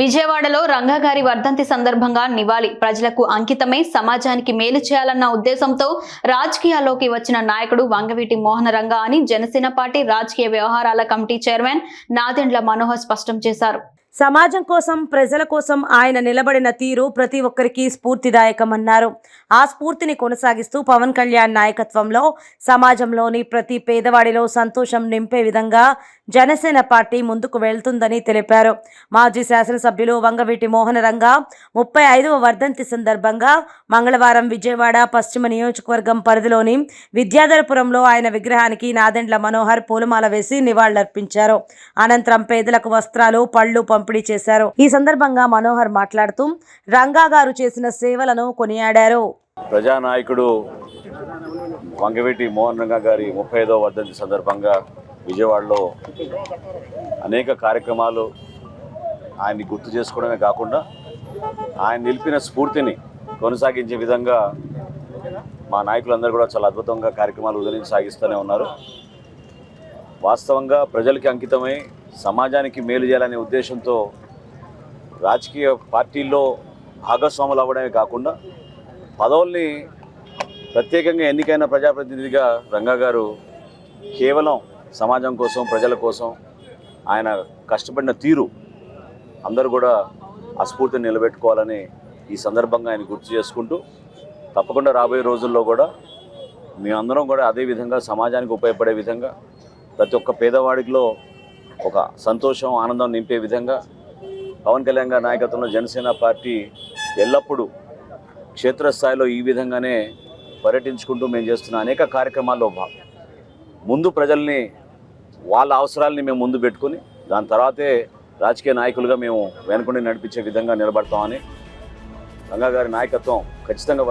విజయవాడలో రంగగారి వర్ధంతి సందర్భంగా నివాళి. ప్రజలకు అంకితమై సమాజానికి మేలు చేయాలన్న ఉద్దేశంతో రాజకీయాల్లోకి వచ్చిన నాయకుడు వంగవీటి మోహన రంగా అని జనసేన పార్టీ రాజకీయ వ్యవహారాల కమిటీ చైర్మన్ నాదెండ్ల మనోహర్ స్పష్టం చేశారు. సమాజం కోసం ప్రజల కోసం ఆయన నిలబడిన తీరు ప్రతి ఒక్కరికి స్ఫూర్తిదాయకమన్నారు. ఆ స్ఫూర్తిని కొనసాగిస్తూ పవన్ కళ్యాణ్ నాయకత్వంలో సమాజంలోని ప్రతి పేదవాడిలో సంతోషం నింపే విధంగా జనసేన పార్టీ ముందుకు వెళ్తుందని తెలిపారు. మాజీ శాసనసభ్యులు వంగవీటి మోహనరంగ ముప్పై ఐదవ వర్ధంతి సందర్భంగా మంగళవారం విజయవాడ పశ్చిమ నియోజకవర్గం పరిధిలోని విద్యాధరపురంలో ఆయన విగ్రహానికి నాదెండ్ల మనోహర్ పూలమాల వేసి నివాళులర్పించారు. అనంతరం పేదలకు వస్త్రాలు పళ్ళు పంపిణీ చేశారు. ఈ సందర్భంగా మనోహర్ మాట్లాడుతూ రంగా గారు చేసిన సేవలను కొనియాడారు. ప్రజానాయకుడు వంగవీటి మోహన్ రంగా గారి ముప్పై ఐదవ వర్ధంతి సందర్భంగా విజయవాడలో అనేక కార్యక్రమాలు ఆయన్ని గుర్తు చేసుకోవడమే కాకుండా ఆయన నిలిపిన స్ఫూర్తిని కొనసాగించే విధంగా మా నాయకులందరూ కూడా చాలా అద్భుతంగా కార్యక్రమాలు ఉదయం సాగిస్తూనే ఉన్నారు. వాస్తవంగా ప్రజలకి అంకితమై సమాజానికి మేలు చేయాలనే ఉద్దేశంతో రాజకీయ పార్టీల్లో భాగస్వాములు అవ్వడమే కాకుండా పదవుల్ని ప్రత్యేకంగా ఎన్నికైన ప్రజాప్రతినిధిగా రంగా గారు కేవలం సమాజం కోసం ప్రజల కోసం ఆయన కష్టపడిన తీరు అందరూ కూడా ఆ స్ఫూర్తిని నిలబెట్టుకోవాలని ఈ సందర్భంగా ఆయన గుర్తు చేసుకుంటూ తప్పకుండా రాబోయే రోజుల్లో కూడా మేమందరం కూడా అదే విధంగా సమాజానికి ఉపయోగపడే విధంగా ప్రతి ఒక్క పేదవాడిలో ఒక సంతోషం ఆనందం నింపే విధంగా పవన్ కళ్యాణ్ గారి నాయకత్వంలో జనసేన పార్టీ ఎల్లప్పుడూ క్షేత్రస్థాయిలో ఈ విధంగానే పర్యటించుకుంటూ మేము చేస్తున్న అనేక కార్యక్రమాల్లో భాగం. ముందు ప్రజల్ని వాళ్ళ అవసరాలని మేము ముందు పెట్టుకుని దాని తర్వాతే రాజకీయ నాయకులుగా మేము వెనుకుండి నడిపించే విధంగా నిలబడతామని గంగా గారి నాయకత్వం ఖచ్చితంగా